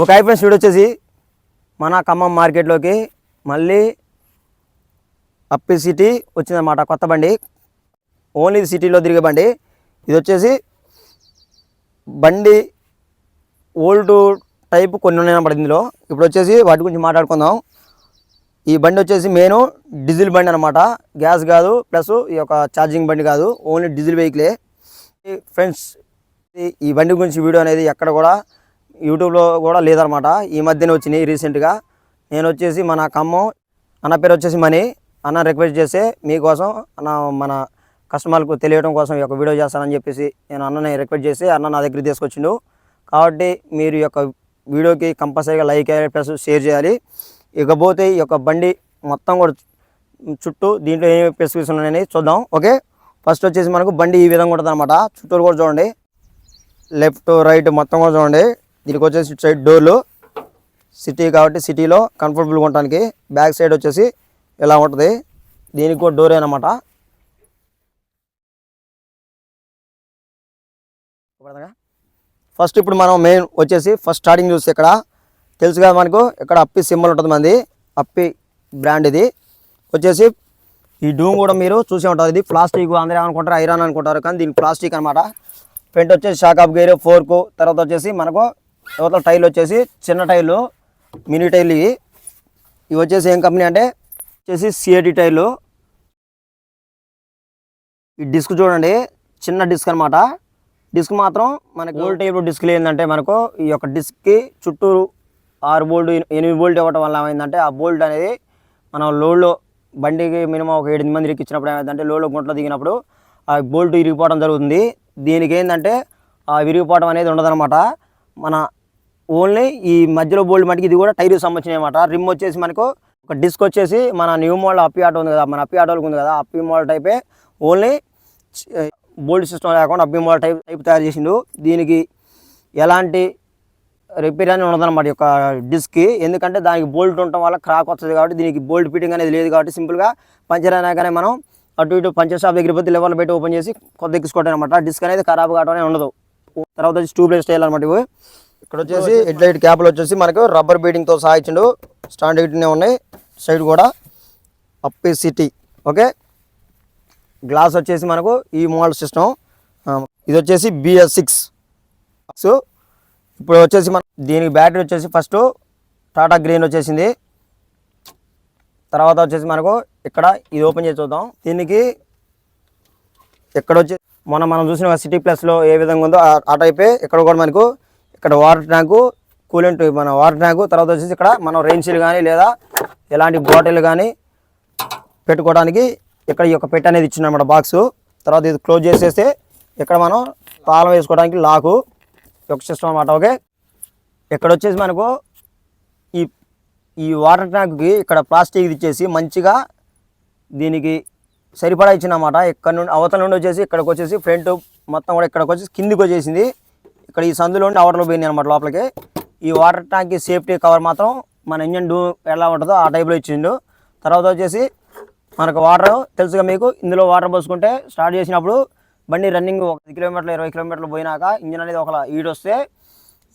ఒక iPhone speed వచ్చేసి మన ఖమ్మం మార్కెట్లోకి మళ్ళీ అప్పి సిటీ వచ్చిందన్నమాట కొత్త బండి. ఓన్లీ సిటీలో తిరిగే బండి. ఇది వచ్చేసి బండి ఓల్డ్ టైప్ కొన్ని ఉన్నాయన్నమాట ఇందులో. ఇప్పుడు వచ్చేసి వాటి గురించి మాట్లాడుకుందాం. ఈ బండి వచ్చేసి మెయిన్ డీజిల్ బండి అనమాట గ్యాస్ కాదు ప్లస్ ఈ యొక్క ఛార్జింగ్ బండి కాదు ఓన్లీ డీజిల్ వెహికలే. ఫ్రెండ్స్ ఈ బండి గురించి వీడియో అనేది ఎక్కడ కూడా యూట్యూబ్లో కూడా లేదనమాట. ఈ మధ్యనే వచ్చినాయి రీసెంట్గా. నేను వచ్చేసి మన ఖమ్మం అన్న పేరు వచ్చేసి మనీ. అన్న రిక్వెస్ట్ చేస్తే మీకోసం అన్న మన కస్టమర్లకు తెలియడం కోసం ఈ యొక్క వీడియో చేస్తానని చెప్పేసి నేను అన్నని రిక్వెస్ట్ చేసి అన్న నా దగ్గర తీసుకొచ్చిండు. కాబట్టి మీరు ఈ యొక్క వీడియోకి కంపల్సరీగా లైక్ ప్లస్ షేర్ చేయాలి. ఇకపోతే ఈ యొక్క బండి మొత్తం కూడా చుట్టూ దీంట్లో ఏమేమి స్పెసిఫికేషన్ ఉన్నాయని చూద్దాం. ఓకే? ఫస్ట్ వచ్చేసి మనకు బండి ఈ విధంగా ఉంటుంది అనమాట చుట్టూరు కూడా చూడండి. లెఫ్ట్ రైట్ మొత్తం కూడా చూడండి. దీనికి వచ్చేసి ఇటు సైడ్ డోర్లు సిటీ కాబట్టి సిటీలో కంఫర్టబుల్గా ఉండడానికి బ్యాక్ సైడ్ వచ్చేసి ఇలా ఉంటుంది? దీనికి కూడా డోర్ అనమాట ఫస్ట్ ఇప్పుడు మనం మెయిన్ వచ్చేసి ఫస్ట్ స్టార్టింగ్ చూస్తే ఇక్కడ తెలుసు కదా మనకు ఇక్కడ అప్పి సింబల్ ఉంటుంది మంది అప్పి బ్రాండ్ ఇది. వచ్చేసి ఈ డూమ్ కూడా మీరు చూసే ఉంటారు. ఇది ప్లాస్టిక్ అందరూ ఏమనుకుంటారు? ఐరన్ అనుకుంటారు కానీ దీనికి ప్లాస్టిక్ అనమాట పెంట్ వచ్చేసి షాక్ ఆఫ్ గేర్ ఫోర్కు తర్వాత వచ్చేసి మనకు యువతల టైల్ వచ్చేసి చిన్న టైలు మినీ టైల్ ఇవి. ఇవి వచ్చేసి ఏం కంపెనీ అంటే వచ్చేసి సిఐటి టైలు. ఈ డిస్క్ చూడండి చిన్న డిస్క్ అనమాట డిస్క్ మాత్రం మనకి ఓల్డ్ టైప్ డిస్క్లు ఏంటంటే మనకు ఈ యొక్క డిస్క్కి చుట్టూరు ఆరు బోల్ట్ ఎనిమిది బోల్ట్ ఇవ్వడం వల్ల ఏమైందంటే ఆ బోల్ట్ అనేది మనం లోడ్లో బండికి మినిమం ఒక ఎనిమిది మంది ఇచ్చినప్పుడు ఏమైందంటే లోడ్లో గుంటలో దిగినప్పుడు ఆ బోల్ట్ ఇరిగిపోవడం జరుగుతుంది. దీనికి ఏంటంటే ఆ విరిగిపోవడం అనేది ఉండదన్నమాట. మన ఓన్లీ ఈ మధ్యలో బోల్డ్ మటుకు ఇది కూడా టైర్కి సంబంధించిన అనమాట రిమ్ వచ్చేసి మనకు ఒక డిస్క్ వచ్చేసి మన న్యూ మోడల్ అప్పి ఆటో ఉంది కదా మన అప్పి ఆటోలకు ఉంది కదా అప్పి మోడల్ టైపే ఓన్లీ బోల్డ్ సిస్టమ్ లేకుండా అప్పి మోడల్ టైప్ టైప్ తయారు చేసిండు. దీనికి ఎలాంటి రిపేర్ అని ఉండదన్నమాట ఈ యొక్క డిస్క్కి ఎందుకంటే దానికి బోల్ట్ ఉండటం వల్ల క్రాక్ వస్తుంది కాబట్టి దీనికి బోల్ట్ ఫిట్టింగ్ అనేది లేదు కాబట్టి సింపుల్గా పంచర్ అయినా కానీ మనం అటు ఇటు పంచర్ షాప్ దగ్గర పోతే లెవెల్ పెట్టి ఓపెన్ చేసి కొద్ది ఎక్కించుకోవటం అనమాట డిస్క్ అనేది ఖరాబ్ కావడం ఉండదు. తర్వాత వచ్చి ట్యూబ్లెస్ స్టైల్ అనమాట ఇవి. ఇక్కడ వచ్చేసి హెడ్ లైట్ క్యాప్లు వచ్చేసి మనకు రబ్బర్ బీడింగ్తో సహా ఇచ్చిండు. స్టాండ్ ఇట్నే ఉన్నాయి. సైడ్ కూడా అప్పి సిటీ ఓకే గ్లాస్ వచ్చేసి మనకు ఈ మోడల్ సిస్టమ్ ఇది వచ్చేసి బిఎస్ సిక్స్ సో ఇప్పుడు వచ్చేసి మన దీనికి బ్యాటరీ వచ్చేసి ఫస్ట్ టాటా గ్రీన్ వచ్చేసింది. తర్వాత వచ్చేసి మనకు ఇక్కడ ఇది ఓపెన్ చేసి చూద్దాం. దీనికి ఇక్కడ వచ్చి మొన్న మనం చూసిన సిటీ ప్లస్లో ఏ విధంగా ఉందో ఆ- టైపే ఇక్కడ కూడా మనకు ఇక్కడ వాటర్ ట్యాంకు కూలెంట్ మన వాటర్ ట్యాంకు తర్వాత వచ్చేసి ఇక్కడ మనం రెయిన్ కానీ లేదా ఎలాంటి బాటిల్ కానీ పెట్టుకోవడానికి ఇక్కడ ఈ యొక్క పెట్ అనేది ఇచ్చిందన్నమాట బాక్సు తర్వాత ఇది క్లోజ్ చేసేస్తే ఇక్కడ మనం తాళం వేసుకోవడానికి లాకు యొక్క సిస్టమ్ అనమాట ఓకే ఇక్కడ వచ్చేసి మనకు ఈ ఈ వాటర్ ట్యాంక్కి ఇక్కడ ప్లాస్టిక్ ఇచ్చేసి మంచిగా దీనికి సరిపడా ఇచ్చినమాట. ఇక్కడ నుండి అవతల నుండి వచ్చేసి ఇక్కడికి వచ్చేసి ఫ్రంట్ మొత్తం కూడా ఇక్కడికి వచ్చేసి కిందికి వచ్చేసింది. ఇక్కడ ఈ సందులో నుండి అవర్లో పోయింది అనమాట లోపలికి. ఈ వాటర్ ట్యాంక్ సేఫ్టీ కవర్ మాత్రం మన ఇంజన్ డూ ఎలా ఉంటుందో ఆ టైప్లో ఇచ్చిండు. తర్వాత వచ్చేసి మనకు వాటర్ తెలుసుగా మీకు ఇందులో వాటర్ పోసుకుంటే స్టార్ట్ చేసినప్పుడు బండి రన్నింగ్ ఒక పది కిలోమీటర్లు ఇరవై కిలోమీటర్లు పోయినాక ఇంజన్ అనేది ఒక ఈడ్ వస్తే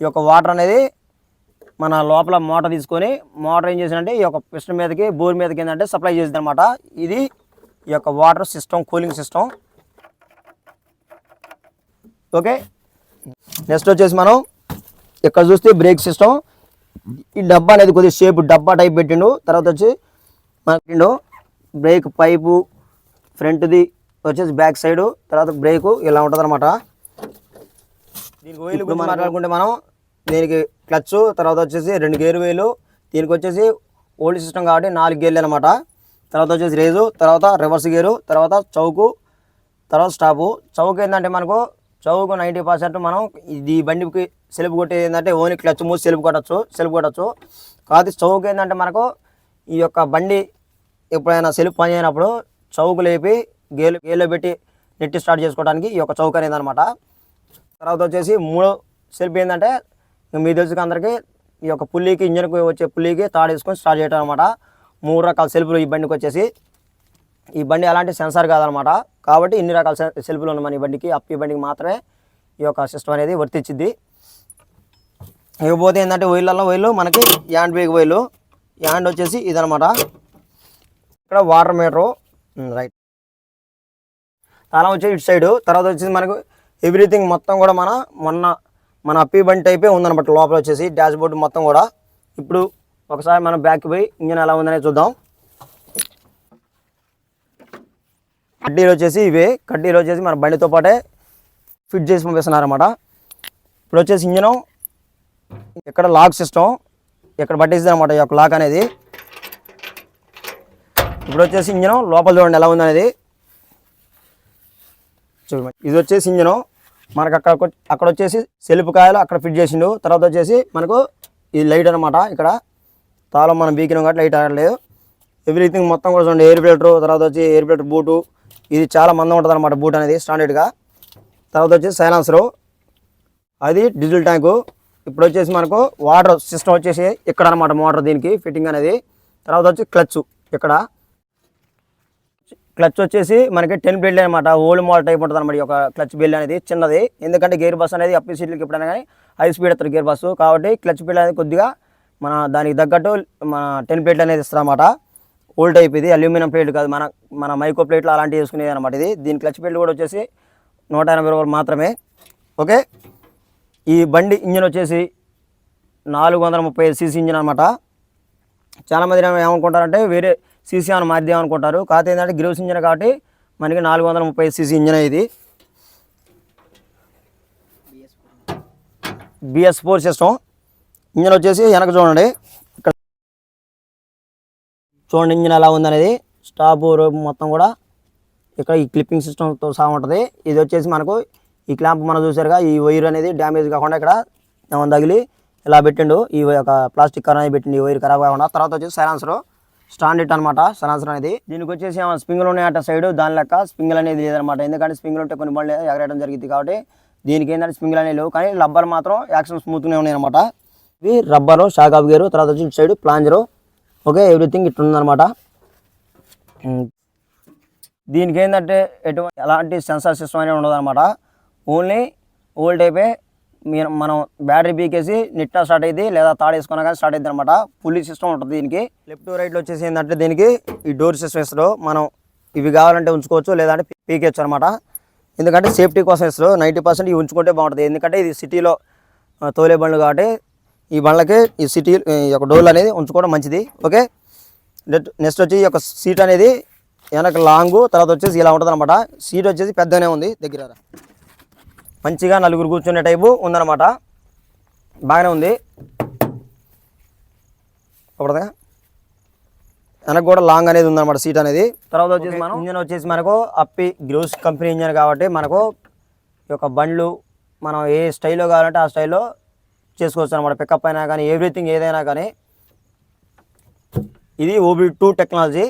ఈ యొక్క వాటర్ అనేది మన లోపల మోటార్ తీసుకొని మోటార్ ఏం చేసిందంటే ఈ యొక్క పిస్టన్ మీదకి బోర్ మీదకి ఏంటంటే సప్లై చేసింది అనమాట ఇది ఈ యొక్క water system cooling system. Okay? Next వచ్చేసి మనం ఇక్కడ చూస్తే బ్రేక్ సిస్టమ్. ఈ డబ్బా అనేది కొద్దిగా షేప్ డబ్బా టైప్ పెట్టిండు. తర్వాత వచ్చి మనకి బ్రేక్ పైపు ఫ్రంట్ది వచ్చేసి బ్యాక్ సైడ్. తర్వాత బ్రేకు ఇలా ఉంటుంది అనమాట దీనికి ఓయిల్ గురించి మాట్లాడుకుంటే మనం దీనికి క్లచ్ తర్వాత వచ్చేసి రెండు గేర్ వేలు దీనికి వచ్చేసి ఓల్డ్ సిస్టమ్ కాబట్టి నాలుగు గేర్లు అనమాట తర్వాత వచ్చేసి రేజు తర్వాత రివర్స్ గేరు తర్వాత చౌకు తర్వాత స్టాపు. చౌక్ ఏంటంటే మనకు చౌకు నైంటీ పర్సెంట్ మనం ఇది ఈ బండికి సెలుపు కొట్టేది ఏంటంటే ఓన్లీ క్లచ్ మూసి సెల్ఫ్ కొట్టచ్చు సెల్ఫ్ కొట్టచ్చు. కాదు చౌక్ ఏంటంటే మనకు ఈ యొక్క బండి ఎప్పుడైనా సెల్ఫ్ పని అయినప్పుడు చౌకు లేపి గేలు గేలో పెట్టి నెట్టి స్టార్ట్ చేసుకోవడానికి ఈ యొక్క చౌక్ అనేది అనమాట తర్వాత వచ్చేసి మూడో సెల్ఫ్ ఏంటంటే మీ తెలుసుకు అందరికీ ఈ యొక్క పుల్లికి ఇంజన్కి వచ్చే పుల్లికి తాడు వేసుకొని స్టార్ట్ చేయడం అనమాట మూడు రకాల సెల్ఫ్లు ఈ బండికి వచ్చేసి. ఈ బండి అలాంటి సెన్సార్ కాదనమాట. కాబట్టి ఇన్ని రకాల సె- సెల్ఫ్లు ఉన్నాయి మన ఈ బండికి. అప్ ఈ బండికి మాత్రమే ఈ యొక్క సిస్టమ్ అనేది వర్తించింది ఇకపోతే ఏంటంటే వైర్లలో వైర్లు మనకి యాండ్ బేగ్ వైర్లు. యాండ్ వచ్చేసి ఇదనమాట. ఇక్కడ వాటర్ మీటరు. రైట్. తాళం వచ్చి ఇటు సైడు. తర్వాత వచ్చేసి మనకు ఎవ్రీథింగ్ మొత్తం కూడా మన మొన్న మన అప్పీ బండి టైపే ఉందనమాట లోపల వచ్చేసి. డాష్ బోర్డు మొత్తం కూడా. ఇప్పుడు ఒకసారి మనం బ్యాక్ పోయి ఇంజన్ ఎలా ఉందనే చూద్దాం. కడ్డీలు వచ్చేసి ఇవే. కడ్డీలు వచ్చేసి మన బండితో పాటే ఫిట్ చేసి పంపిస్తున్నారన్నమాట. ఇప్పుడు వచ్చేసి ఇంజనం ఇక్కడ లాక్ సిస్టమ్ ఇక్కడ పట్టేసింది అనమాట ఈ యొక్క లాక్ అనేది. ఇప్పుడు వచ్చేసి ఇంజనం లోపల చూడండి ఎలా ఉందనేది. చూడండి. ఇది వచ్చేసి ఇంజను మనకు అక్కడ అక్కడ వచ్చేసి సెల్ఫ్ కాయలు అక్కడ ఫిట్ చేసిండు. తర్వాత వచ్చేసి మనకు ఈ లైట్ అనమాట ఇక్కడ తాళం మనం బీకినాం కాబట్టి లైట్ ఆడలేదు ఎవ్రీథింగ్ మొత్తం కూడా చూడండి ఎయిర్ ఫిల్టర్ తర్వాత వచ్చి ఎయిర్ ఫిల్టర్ బూటు ఇది చాలా మందం ఉంటుంది అనమాట బూట్ అనేది స్టాండర్డ్గా తర్వాత వచ్చి సైలాన్సరు అది డీజిల్ ట్యాంకు ఇప్పుడు వచ్చేసి మనకు వాటర్ సిస్టమ్ వచ్చేసి ఇక్కడ అనమాట మోటార్ దీనికి ఫిట్టింగ్ అనేది. తర్వాత వచ్చి క్లచ్ ఇక్కడ. క్లచ్ వచ్చేసి మనకి టెన్ బెల్ట్ అనమాట ఓల్డ్ మోడల్ టైప్ ఉంటుంది అనమాట ఒక క్లచ్ బెల్ట్ అనేది చిన్నది. ఎందుకంటే గేర్ బస్ అనేది అప్పి సీట్లకి ఎప్పుడైనా కానీ హై స్పీడ్ ఎత్తారు గేర్ బస్సు కాబట్టి క్లచ్ బెల్ట్ అనేది కొద్దిగా మన దానికి తగ్గట్టు మన టెన్ ప్లేట్ అనేది ఇస్తారన్నమాట. ఓల్డ్ టైప్ ఇది అల్యూమినియం ప్లేట్ కాదు మన మన మైక్రో ప్లేట్లు అలాంటివి వేసుకునేది అనమాట ఇది. దీని క్లచ్ ప్లేట్ కూడా వచ్చేసి నూట ఎనభై రూపాయలు మాత్రమే. ఓకే? ఈ బండి ఇంజిన్ వచ్చేసి నాలుగు వందల ముప్పై ఐదు సీసీ ఇంజిన్ అనమాట చాలా మంది ఏమనుకుంటారంటే వేరే సీసీ అని మారుద్దాం అనుకుంటారు. కాకపోతే ఏంటంటే గ్రోస్ ఇంజిన్ కాబట్టి మనకి నాలుగు వందల ముప్పై సీసీ ఇంజిన్ ఇది. బిఎస్ ఫోర్ సిస్టమ్ ఇంజన్ వచ్చేసి వెనక చూడండి. ఇక్కడ చూడండి ఇంజన్ ఎలా ఉందనేది. స్టాప్ రోప్ మొత్తం కూడా ఇక్కడ ఈ క్లిప్పింగ్ సిస్టమ్తో సహా ఉంటుంది. ఇది వచ్చేసి మనకు ఈ క్లాంప్ మనం చూసారుగా ఈ వైర్ అనేది డ్యామేజ్ కాకుండా ఇక్కడ ఏమైనా తగిలి ఇలా పెట్టిండు. ఈ యొక్క ప్లాస్టిక్ కర్ అనేది పెట్టిండు ఈ వైర్ ఖరాబ్ కాకుండా. తర్వాత వచ్చేసి స్టాండ్ ఇట్ అనమాట సైలాన్సర్ అనేది. దీనికి వచ్చేసి ఏమైనా స్ప్రింగ్లు ఉన్నాయి సైడ్? దాని లెక్క స్ప్రింగ్లు అనేది లేదనమాట ఎందుకంటే స్ప్రింగ్లు ఉంటే కొన్ని బండ్లు ఎగరేయడం జరిగింది కాబట్టి దీనికి ఏంటంటే స్ప్రింగ్లు అనేవి లేవు. కానీ లబ్బర్ మాత్రం యాక్షన్ స్మూత్గానే ఉన్నాయి అనమాట ఇవి రబ్బరు షాక్ గేరు తర్వాత వచ్చి ఇటు సైడ్ ప్లాంజరు. ఓకే ఎవ్రీథింగ్ ఇట్లుందనమాట దీనికి ఏంటంటే ఎటువంటి ఎలాంటి సెన్సార్ సిస్టమ్ అనేది ఉండదు అనమాట ఓన్లీ ఓల్డ్ టైపే మనం బ్యాటరీ పీకేసి నిట్టా స్టార్ట్ అయ్యింది లేదా తాడు వేసుకున్నా కానీ స్టార్ట్ అయింది అనమాట పుల్లి సిస్టమ్ ఉంటుంది దీనికి. లెఫ్ట్ రైట్లో వచ్చేసి ఏంటంటే దీనికి ఈ డోర్ సిస్టమ్ ఇస్తారు మనం ఇవి కావాలంటే ఉంచుకోవచ్చు లేదంటే పీకేచ్చు అనమాట ఎందుకంటే సేఫ్టీ కోసం ఇస్తారు నైంటీ పర్సెంట్ ఇవి ఉంచుకుంటే బాగుంటుంది. ఎందుకంటే ఇది సిటీలో తోలే బండ్లు కాబట్టి ఈ బండ్లకి ఈ సిటీ ఈ యొక్క డోర్లు అనేది ఉంచుకోవడం మంచిది. ఓకే? నెక్స్ట్ వచ్చి ఈ యొక్క సీట్ అనేది వెనక లాంగ్ తర్వాత వచ్చేసి ఇలా ఉంటుంది అనమాట సీట్ వచ్చేసి పెద్దగానే ఉంది దగ్గర. మంచిగా నలుగురు కూర్చునే టైపు ఉందన్నమాట. బాగానే ఉంది. ఒకటిగా వెనక కూడా లాంగ్ అనేది ఉందన్నమాట సీట్ అనేది. తర్వాత వచ్చేసి మనం ఇంజన్ వచ్చేసి మనకు అప్పి గ్రూస్ కంపెనీ ఇంజన్ కాబట్టి మనకు ఈ యొక్క బండ్లు మనం ఏ స్టైల్లో కావాలంటే ఆ స్టైల్లో చేసుకోవచ్చు అనమాట పికప్ అయినా కానీ ఎవ్రీథింగ్ ఏదైనా కానీ. ఇది ఓబీ టూ టెక్నాలజీ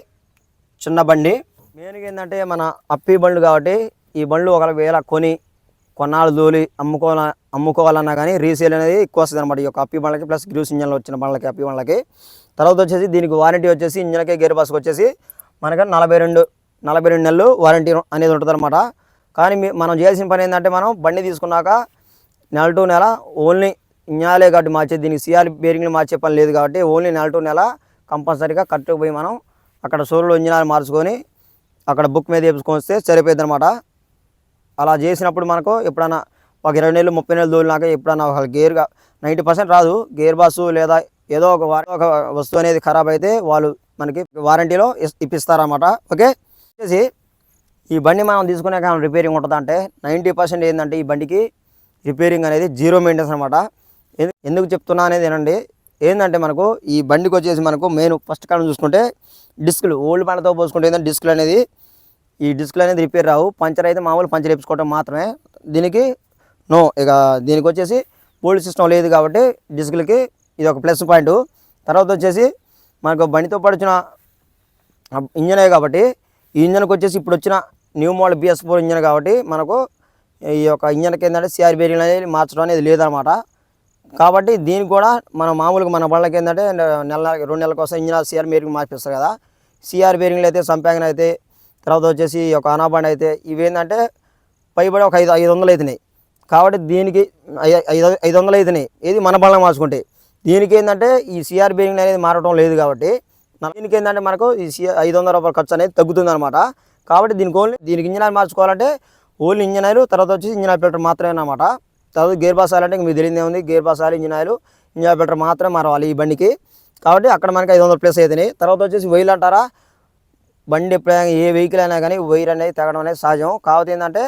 చిన్న బండి. మెయిన్గా ఏంటంటే మన అప్పి బండ్లు కాబట్టి ఈ బండ్లు ఒకవేళ కొని కొన్నాళ్ళు దూలి అమ్ముకోవాల అమ్ముకోవాలన్నా కానీ రీసేల్ అనేది ఎక్కువ వస్తుంది అనమాట ఈ యొక్క అప్పి బండ్లకి ప్లస్ గ్రూస్ ఇంజన్లో వచ్చిన బండ్లకి అప్పి బండ్లకి. తర్వాత వచ్చేసి దీనికి వారంటీ వచ్చేసి ఇంజన్కి గేర్ బాస్కి వచ్చేసి మనకి నలభై రెండు నలభై రెండు నెలలు వారంటీ అనేది ఉంటుంది అనమాట కానీ మనం చేయాల్సిన పని ఏంటంటే మనం బండి తీసుకున్నాక నెల టు నెల ఓన్లీ ఇంజాలే కాబట్టి మార్చే దీనికి సిఆర్ బేరింగ్లు మార్చే పని లేదు కాబట్టి ఓన్లీ నెల టు నెల కంపల్సరీగా కరెక్ట్గా పోయి మనం అక్కడ సోర్లో ఇంజనాలు మార్చుకొని అక్కడ బుక్ మీద వేసుకొని వస్తే సరిపోయింది అనమాట అలా చేసినప్పుడు మనకు ఎప్పుడైనా ఒక ఇరవై నెలలు ముప్పై నెలలు తోలినాక ఎప్పుడైనా ఒక గేర్గా నైంటీ పర్సెంట్ రాదు. గేర్ బాసు లేదా ఏదో ఒక వార- ఒక వస్తువు అనేది ఖరాబ్ అయితే వాళ్ళు మనకి వారంటీలో ఇస్- ఇప్పిస్తారన్నమాట. ఓకే? వచ్చేసి ఈ బండి మనం తీసుకునే కానీ రిపేరింగ్ ఉంటుంది అంటే నైంటీ పర్సెంట్ ఏంటంటే ఈ బండికి రిపేరింగ్ అనేది జీరో మెయింటెన్స్ అనమాట ఎందుకు చెప్తున్నా అనేది ఏనండి ఏంటంటే మనకు ఈ బండికి వచ్చేసి మనకు మెయిన్ ఫస్ట్ కాలం చూసుకుంటే డిస్కులు ఓల్డ్ బండతో పోసుకుంటే ఏంటంటే డిస్కులు అనేది ఈ డిస్కులు అనేది రిపేర్ రావు. పంచర్ అయితే మామూలు పంచర్ వేసుకోవడం మాత్రమే. దీనికి నో ఇక దీనికి వచ్చేసి ఓల్డ్ సిస్టమ్ లేదు కాబట్టి డిస్కులకి ఇది ఒక ప్లస్ పాయింట్. తర్వాత వచ్చేసి మనకు బండితో పాటు వచ్చిన ఇంజనే కాబట్టి ఈ ఇంజన్కి వచ్చేసి ఇప్పుడు వచ్చిన new model BS four engine కాబట్టి మనకు ఈ యొక్క ఇంజన్కి ఏంటంటే సిఆర్ బేరింగ్ అనేది మార్చడం అనేది లేదనమాట. కాబట్టి దీనికి కూడా మనం మామూలుగా మన బండ్లకి ఏంటంటే నెల రెండు నెలల కోసం ఇంజనీర్ సిఆర్ బేరింగ్ మార్పిస్తారు కదా. సిఆర్ బేరింగ్లు అయితే సంపాంగన్ అయితే తర్వాత వచ్చేసి ఒక యొక్క అనాబండ్ అయితే ఇవి ఏంటంటే పైబడి ఒక ఐదు ఐదు వందలు అవుతున్నాయి కాబట్టి దీనికి ఐ- ఐదు ఐదు వందలు అవుతున్నాయి ఇది మన బలం మార్చుకుంటే. దీనికి ఏంటంటే ఈ సిఆర్ బేరింగ్ అనేది మారడం లేదు కాబట్టి దీనికి ఏంటంటే మనకు ఈ సి ఐదు వందల రూపాయల ఖర్చు అనేది తగ్గుతుంది అనమాట కాబట్టి దీనికి ఓన్లీ దీనికి ఇంజనీర్ మార్చుకోవాలంటే ఓన్లీ ఇంజనీరు తర్వాత వచ్చి ఇంజనీర్ ఆయిల్ ఫిల్టర్ మాత్రమే అనమాట తర్వాత గేర్ బాస్ ఆయిల్ అంటే మీకు తెలియదే ఉంది. Gear box oil engine oil engine oil filter మాత్రమే మారవాలి ఈ బండికి. కాబట్టి అక్కడ మనకి ఐదు వందల ప్లస్ అవుతున్నాయి తర్వాత వచ్చేసి వెయిల్ అంటారా? బండి ఎప్పుడైనా ఏ వెహికల్ అయినా కానీ వైర్ అనేది తగ్గడం అనేది సహజం. కాకపోతే ఏంటంటే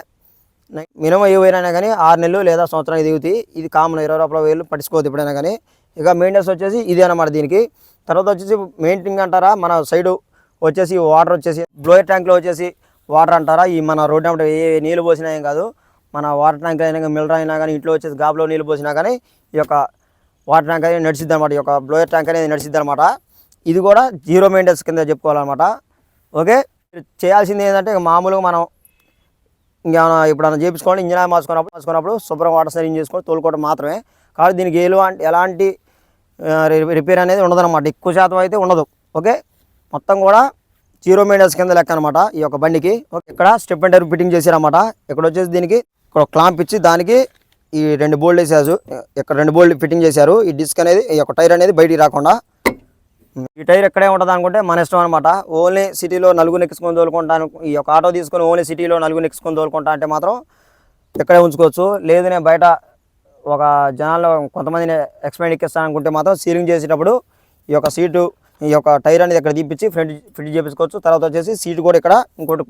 మినిమం ఏ వైర్ అయినా కానీ ఆరు నెలలు లేదా సంవత్సరానికి దిగుతాయి. ఇది కామన్ ఇరవై రూపాయల వేలు పట్టించుకోవద్దు ఎప్పుడైనా కానీ. ఇక మెయింటెనెన్స్ వచ్చేసి ఇదే అనమాట దీనికి. తర్వాత వచ్చేసి మెయింటైన్ అంటారా? మన సైడు వచ్చేసి వాటర్ వచ్చేసి బ్లోయర్ ట్యాంక్లో వచ్చేసి వాటర్ అంటారా? ఈ మన రోడ్డు ఏ నీళ్ళు పోసినా ఏం కాదు. మన వాటర్ ట్యాంక్ అయినా కానీ మిల్లర్ అయినా కానీ ఇంట్లో వచ్చేసి గాబులో నీళ్ళు పోసినా కానీ ఈ యొక్క వాటర్ ట్యాంక్ అనేది నడిచిద్ది అనమాట ఈ యొక్క బ్లోయర్ ట్యాంక్ అనేది నడిచిద్ది అనమాట ఇది కూడా జీరో మెయింటెన్స్ కింద చెప్పుకోవాలన్నమాట. ఓకే? చేయాల్సింది ఏంటంటే మామూలుగా మనం ఇంకేమైనా ఇప్పుడు చేపించుకోండి ఇంజిన్ మార్చుకున్నప్పుడు మార్చుకున్నప్పుడు శుభ్రం వాటర్ సరింగ్ చేసుకొని తోలుకోవడం మాత్రమే. కాబట్టి దీనికి ఎలాంటి ఎలాంటి రి- రిపేర్ అనేది ఉండదన్నమాట. ఎక్కువ శాతం అయితే ఉండదు. ఓకే? మొత్తం కూడా జీరో మీటర్స్ కింద లెక్క అనమాట ఈ యొక్క బండికి. ఓకే? ఇక్కడ స్టెప్ అండ్ టైర్ ఫిట్టింగ్ చేశారన్నమాట. ఇక్కడ వచ్చేసి దీనికి ఇక్కడ క్లాంప్ ఇచ్చి దానికి ఈ రెండు బోల్డ్ వేసారు. ఇక్కడ రెండు బోల్డ్ ఫిట్టింగ్ చేశారు. ఈ డిస్క్ అనేది ఈ యొక్క టైర్ అనేది బయటికి రాకుండా. ఈ టైర్ ఎక్కడే ఉంటుంది అనుకుంటే మన ఇష్టం అనమాట ఓన్లీ సిటీలో నలుగురు ఎక్కించుకొని తోలుకుంటాను ఈ యొక్క ఆటో తీసుకొని ఓన్లీ సిటీలో నలుగురు ఎక్కించుకొని తోలుకుంటా అంటే మాత్రం ఇక్కడే ఉంచుకోవచ్చు. లేదు నేను బయట ఒక జనాల్లో కొంతమందిని ఎక్స్పెండ్ ఎక్కిస్తాను అనుకుంటే మాత్రం సీలింగ్ చేసేటప్పుడు ఈ యొక్క సీటు ఈ యొక్క టైర్ అనేది ఇక్కడ తీపించి ఫ్రంట్ ఫిట్ చేపించుకోవచ్చు. తర్వాత వచ్చేసి సీటు కూడా ఇక్కడ ఇంకోటి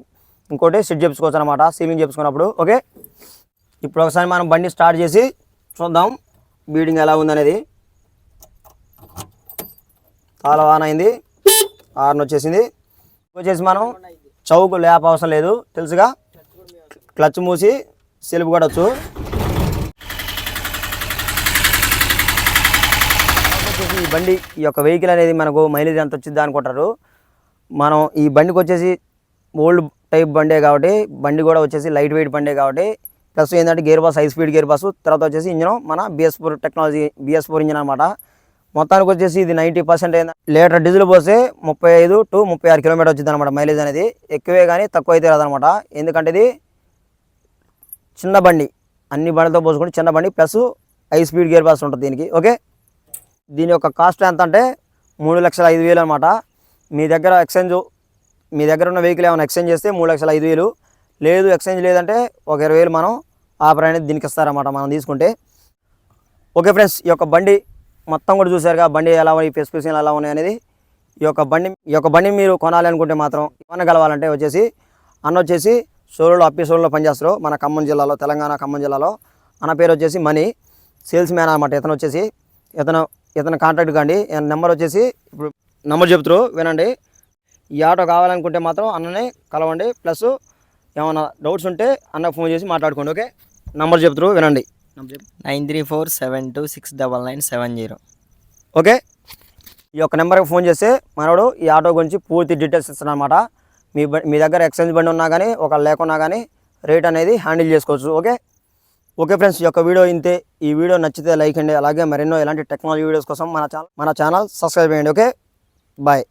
ఇంకోటి సెట్ చేపించుకోవచ్చు అనమాట సీలింగ్ చేపించుకున్నప్పుడు. ఓకే? ఇప్పుడు ఒకసారి మనం బండి స్టార్ట్ చేసి చూద్దాం బీడింగ్ ఎలా ఉందనేది. చాలా వాన అయింది. ఆర్న్ వచ్చేసింది. వచ్చేసి మనం చౌకు లేప అవసరం లేదు తెలుసుగా? క్లచ్ మూసి సెలుపు కొట్టచ్చు. వచ్చేసి ఈ బండి ఈ యొక్క వెహికల్ అనేది మనకు మైలేజ్ ఎంత వచ్చిందా అనుకుంటారు. మనం ఈ బండికి వచ్చేసి ఓల్డ్ టైప్ బండే కాబట్టి బండి కూడా వచ్చేసి లైట్ వెయిట్ బండే కాబట్టి ప్లస్ ఏంటంటే gear box high speed gear box తర్వాత వచ్చేసి ఇంజన్ మన BS four technology BS four engine అనమాట మొత్తానికి వచ్చేసి ఇది నైంటీ పర్సెంట్ లీటర్ డీజిల్ పోస్తే ముప్పై ఐదు టు ముప్పై ఆరు కిలోమీటర్ వచ్చింది అనమాట మైలేజ్ అనేది. ఎక్కువే కానీ తక్కువ అయితే రాదనమాట ఎందుకంటే ఇది చిన్న బండి. అన్ని బండితో పోసుకుంటే చిన్న బండి plus high speed gear box ఉంటుంది దీనికి. ఓకే దీని యొక్క కాస్ట్ ఎంత అంటే మూడు లక్షల ఐదు వేలు అనమాట మీ దగ్గర ఎక్స్చేంజ్ మీ దగ్గర ఉన్న వెహికల్ ఏమైనా ఎక్స్చేంజ్ చేస్తే మూడు లక్షల ఐదు వేలు. లేదు ఎక్స్చేంజ్ లేదంటే ఒక ఇరవై వేలు మనం ఆఫర్ అనేది దీనికి ఇస్తారన్నమాట మనం తీసుకుంటే. ఓకే ఫ్రెండ్స్ ఈ యొక్క బండి మొత్తం కూడా చూసారుగా బండి ఎలా ఉన్నాయి స్పెసిఫికేషన్ ఎలా ఉన్నాయి అనేది. ఈ యొక్క బండి ఈ యొక్క బండి మీరు కొనాలి అనుకుంటే మాత్రం కొనగలవాలంటే వచ్చేసి అన్న వచ్చేసి సోలులో అప్పి సోలులో పనిచేస్తారు. మన ఖమ్మం జిల్లాలో తెలంగాణ ఖమ్మం జిల్లాలో. అన్న పేరు వచ్చేసి మనీ. సేల్స్ మ్యాన్ అనమాట ఇతను వచ్చేసి ఇతను ఇతను కాంటాక్ట్ కండి. నెంబర్ వచ్చేసి ఇప్పుడు నెంబర్ చెప్తారు వినండి. ఈ ఆటో కావాలనుకుంటే మాత్రం అన్నని కలవండి. ప్లస్ ఏమైనా డౌట్స్ ఉంటే అన్న ఫోన్ చేసి మాట్లాడుకోండి ఓకే? నెంబర్ చెప్తారు వినండి. Nine three four seven two six double nine seven zero. Okay? ఈ యొక్క నెంబర్కి ఫోన్ చేస్తే మనోడు ఈ ఆటో గురించి పూర్తి డీటెయిల్స్ ఇస్తాడు అనమాట మీ మీ దగ్గర ఎక్స్చేంజ్ బండి ఉన్నా కానీ ఒక లేకున్నా కానీ రేట్ అనేది హ్యాండిల్ చేసుకోవచ్చు ఓకే? ఓకే ఫ్రెండ్స్ ఈ యొక్క వీడియో ఇంతే. ఈ వీడియో నచ్చితే లైక్ అండి అలాగే మరెన్నో ఇలాంటి టెక్నాలజీ వీడియోస్ కోసం మన ఛానల్ మన ఛానల్ సబ్స్క్రైబ్ చేయండి ఓకే? బాయ్.